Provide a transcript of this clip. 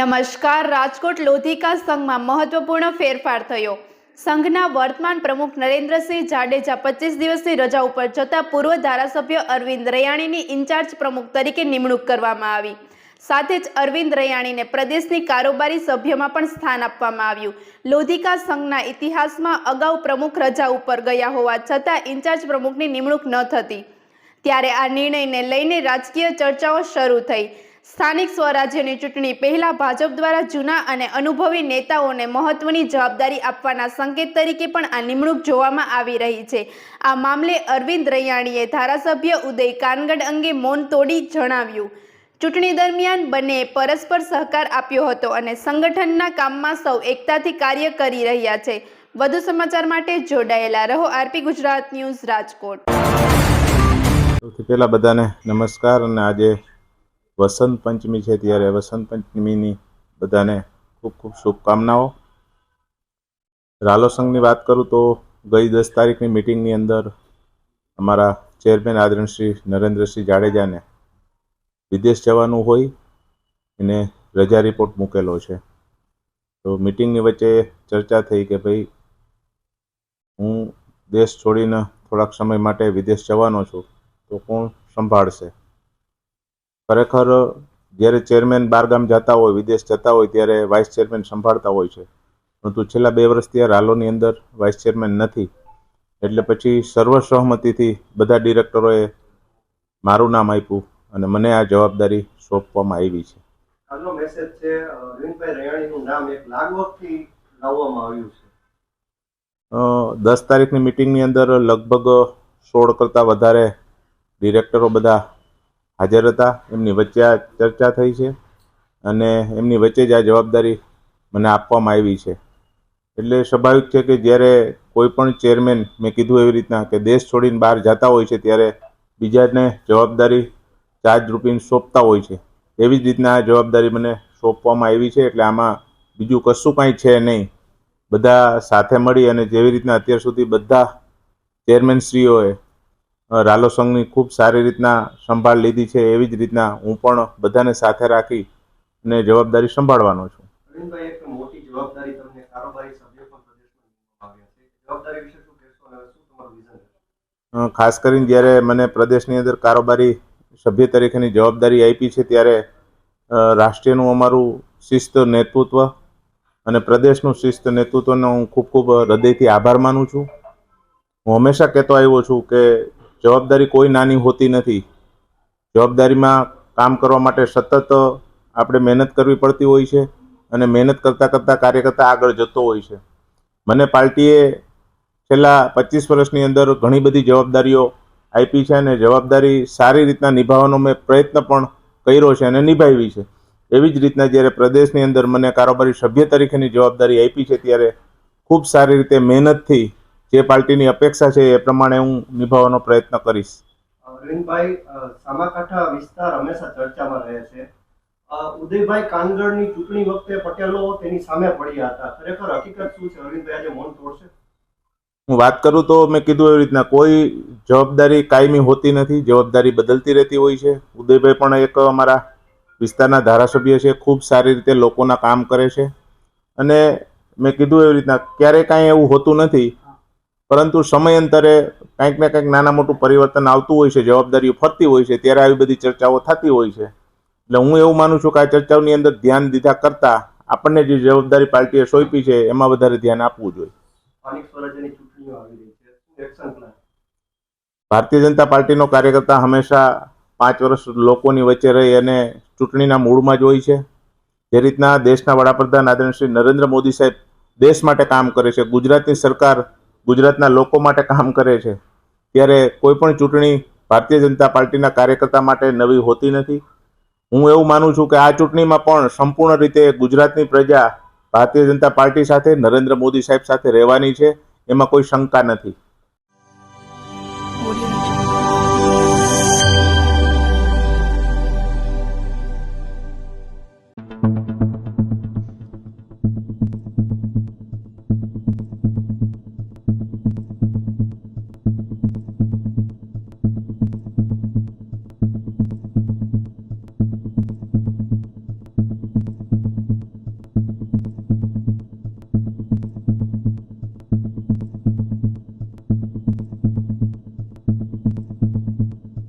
નમસ્કાર. રાજકોટ લોધિકા સંઘમાં મહત્વપૂર્ણ ફેરફાર થયો. સંઘના વર્તમાન પ્રમુખ નરેન્દ્રસિંહ જાડેજા પચીસ દિવસની રજા ઉપર જતા પૂર્વ ધારાસભ્ય અરવિંદ રૈયાણીની ઇન્ચાર્જ પ્રમુખ તરીકે નિમણૂક કરવામાં આવી. સાથે જ અરવિંદ રૈયાણીને પ્રદેશની કારોબારી સભ્યમાં પણ સ્થાન આપવામાં આવ્યું. લોધિકા સંઘના ઇતિહાસમાં અગાઉ પ્રમુખ રજા ઉપર ગયા હોવા છતાં ઇન્ચાર્જ પ્રમુખની નિમણૂક ન થતી. ત્યારે આ નિર્ણયને લઈને રાજકીય ચર્ચાઓ શરૂ થઈ. સ્થાનિક સ્વરાજ્યની ચૂંટણી પહેલા ભાજપ દ્વારા જૂના અને અનુભવી નેતાઓને મહત્વની જવાબદારી આપવાના સંકેત તરીકે પણ આ નિમણૂક જોવામાં આવી રહી છે. આ મામલે અરવિંદ રૈયાણીએ ધારાસભ્ય ઉદય કાનગડ અંગે મૌન તોડી જણાવ્યું. ચૂંટણી દરમિયાન બંનેએ પરસ્પર સહકાર આપ્યો હતો અને સંગઠનના કામમાં સૌ એકતાથી કાર્ય કરી રહ્યા છે. વધુ સમાચાર માટે જોડાયેલા રહો આરપી ગુજરાત ન્યૂઝ રાજકોટ. સૌથી પહેલાં બધાને નમસ્કાર અને આજે વસંત પંચમી છે ત્યારે વસંત પંચમીની બધાને ખૂબ ખૂબ શુભકામનાઓ. રાલો સંઘની વાત કરું તો ગઈ દસ તારીખની મિટિંગની અંદર અમારા ચેરમેન આદરણ શ્રી નરેન્દ્રસિંહ જાડેજાને વિદેશ જવાનું હોય એને રજા રિપોર્ટ મૂકેલો છે. તો મિટિંગની વચ્ચે ચર્ચા થઈ કે ભાઈ હું દેશ છોડીને થોડાક સમય માટે વિદેશ જવાનો છું તો કોણ સંભાળશે? ખરેખર જ્યારે ચેરમેન બારગામ જતા હોય વિદેશ જતા હોય ત્યારે વાઇસ ચેરમેન સંભાળતા હોય છે. પરંતુ છેલ્લા બે વર્ષથી આ રાલોની અંદર વાઇસ ચેરમેન નથી. એટલે પછી સર્વસહમતિથી બધા ડિરેક્ટરોએ મારું નામ આપ્યું અને મને આ જવાબદારી સોંપવામાં આવી છે. આજનો મેસેજ છે અ, રૈયાણીનું નામ એક લાગવગથી લાવવામાં આવ્યું છે. દસ તારીખની મિટિંગની અંદર લગભગ સોળ કરતાં વધારે ડિરેક્ટરો બધા હાજર હતા. એમની વચ્ચે આ ચર્ચા થઈ છે અને એમની વચ્ચે જ આ જવાબદારી મને આપવામાં આવી છે. એટલે સ્વાભાવિક છે કે જ્યારે કોઈ પણ ચેરમેન મેં કીધું એવી રીતના કે દેશ છોડીને બહાર જતા હોય છે, ત્યારે બીજાને જવાબદારી ચાર્જ રૂપીને સોંપતા હોય છે. એવી જ રીતના આ જવાબદારી મને સોંપવામાં આવી છે, એટલે આમાં બીજું કશું કાંઈ છે નહીં. બધા સાથે મળી અને જેવી રીતના અત્યાર સુધી બધા ચેરમેનશ્રીઓએ રાલો સંઘની ખૂબ સારી રીતના સંભાળ લીધી છે એવી જ રીતના હું પણ બધાને સાથે રાખી અને જવાબદારી સંભાળવાનો છું. એક મોટી જવાબદારી તમને કારોબારી સભ્ય પણ પ્રદેશમાં નિમવામાં આવ્યા છે. જવાબદારી વિશે શું કહેશો અને શું તમારું વિઝન છે અ, ખાસ કરીને જ્યારે મને પ્રદેશની અંદર કારોબારી સભ્ય તરીકેની જવાબદારી આપી છે ત્યારે રાષ્ટ્રીયનું અમારું શિસ્ત નેતૃત્વ અને પ્રદેશનું શિસ્ત નેતૃત્વનો હું ખૂબ ખૂબ હૃદયથી આભાર માનું છું. હું હંમેશા કહેતો આવ્યો છું કે જવાબદારી કોઈ નાની હોતી નથી. જવાબદારીમાં કામ કરવા માટે સતત આપણે મહેનત કરવી પડતી હોય છે અને મહેનત કરતાં કરતાં કાર્યકર્તા આગળ જતો હોય છે. મને પાર્ટીએ છેલ્લા પચીસ વર્ષની અંદર ઘણી બધી જવાબદારીઓ આપી છે અને જવાબદારી સારી રીતના નિભાવવાનો મેં પ્રયત્ન પણ કર્યો છે અને નિભાવી છે. એવી જ રીતના જ્યારે પ્રદેશની અંદર મને કારોબારી સભ્ય તરીકેની જવાબદારી આપી છે ત્યારે ખૂબ સારી રીતે મહેનતથી જે પાર્ટીની અપેક્ષા છે એ પ્રમાણે હું નિભાવવાનો પ્રયત્ન કરીશ. અ, સામાકાંઠા વિસ્તાર હંમેશા ચર્ચામાં રહે છે. ઉદયભાઈ કાનગડની ચૂંટણી વખતે પટેલો તેની સામે પડ્યા હતા. ખરેખર હકીકત શું છે? અરવિંદભાઈ આજે મૌન તોડશે? હું વાત કરું તો મેં કીધું એવી રીતના કોઈ જવાબદારી કાયમી હોતી નથી જવાબદારી બદલતી રહેતી હોય છે. ઉદયભાઈ પણ એક અમારા વિસ્તારના ધારાસભ્ય છે ખૂબ સારી રીતે લોકોના કામ કરે છે. અને મેં કીધું એવી રીતના ક્યારેય કાંઈ એવું હોતું નથી પરંતુ સમયાંતરે કંઈક ને કંઈક નાના મોટું પરિવર્તન આવતું હોય છે જવાબદારીઓ ફરતી હોય છે ત્યારે આવી બધી ચર્ચાઓ થતી હોય છે. એટલે હું એવું માનું છું કે આ ચર્ચાઓની અંદર ધ્યાન દીધા કરતાં આપણને જે જવાબદારી પાર્ટીએ સોંપી છે એમાં વધારે ધ્યાન આપવું જોઈએ. ભારતીય જનતા પાર્ટીનો કાર્યકર્તા હંમેશા પાંચ વર્ષ લોકોની વચ્ચે રહી અને ચૂંટણીના મૂળમાં જ હોય છે. જે રીતના દેશના વડાપ્રધાન આદરણીય શ્રી નરેન્દ્ર મોદી સાહેબ દેશ માટે કામ કરે છે. ગુજરાતની સરકાર ગુજરાતના લોકો માટે કામ કરે છે, ત્યારે કોઈ પણ ચૂંટણી ભારતીય જનતા પાર્ટીના કાર્યકર્તા માટે નવી હોતી નથી. હું એવું માનું છું કે આ ચૂંટણીમાં પણ સંપૂર્ણ રીતે ગુજરાતની પ્રજા ભારતીય જનતા પાર્ટી સાથે, નરેન્દ્ર મોદી સાહેબ સાથે રહેવાની છે, એમાં કોઈ શંકા નથી.